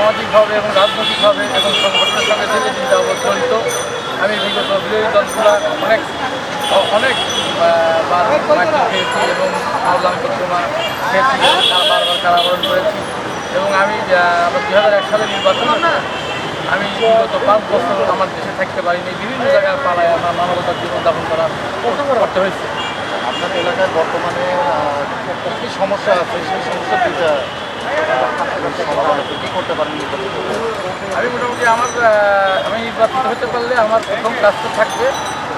সামাজিকভাবে এবং রাজনৈতিকভাবে এবং সংগঠনের সঙ্গে যাবৎ জড়িত। আমি বিগত বিরোধী দলগুলা অনেক অনেক খেয়েছি এবং আওলাম পরিক্রমা খেয়েছি বারবার কারাবরণ করেছি। এবং আমি দু হাজার এক সালে নির্বাচন আমি বিগত পাঁচ বছর আমার দেশে থাকতে পারিনি। বিভিন্ন জায়গায় পালায় আমার মানবতার জীবনযাপন করা করতে হয়েছে। আপনার এলাকায় বর্তমানে কী সমস্যা আছে? সেই সমস্যা দুইটা করতে পারেন আমি মোটামুটি আমার আমি নির্বাচিত হতে পারলে আমার প্রথম কাজটা থাকবে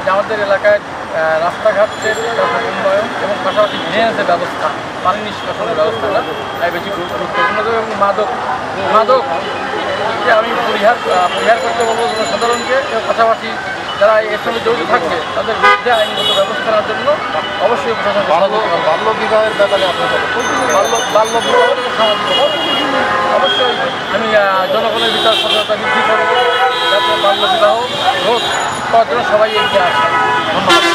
যে আমাদের এলাকায় রাস্তাঘাটের উন্নয়ন এবং পাশাপাশি ড্রেনেজের ব্যবস্থা পানি নিষ্কাশনের ব্যবস্থাটা তাই বেশি গুরুত্বপূর্ণ। দেবে এবং মাদক মাদক আমি পরিহার পরিহার করতে বলব জনসাধারণকে এবং পাশাপাশি যারা এর সঙ্গে জড়িত থাকবে তাদের বিরুদ্ধে আইনগত ব্যবস্থা নেওয়ার জন্য অবশ্যই প্রশাসন বাল্য বিবাহের ব্যাপারে আপনার বাল্য বাল্য বিবাহ সামাজিক অবশ্যই আমি জনগণের বিচার সচেতনতা বৃদ্ধি করব। যাতে বাল্য বিবাহ রোধ করার জন্য সবাই এগিয়ে আসে ধন্যবাদ।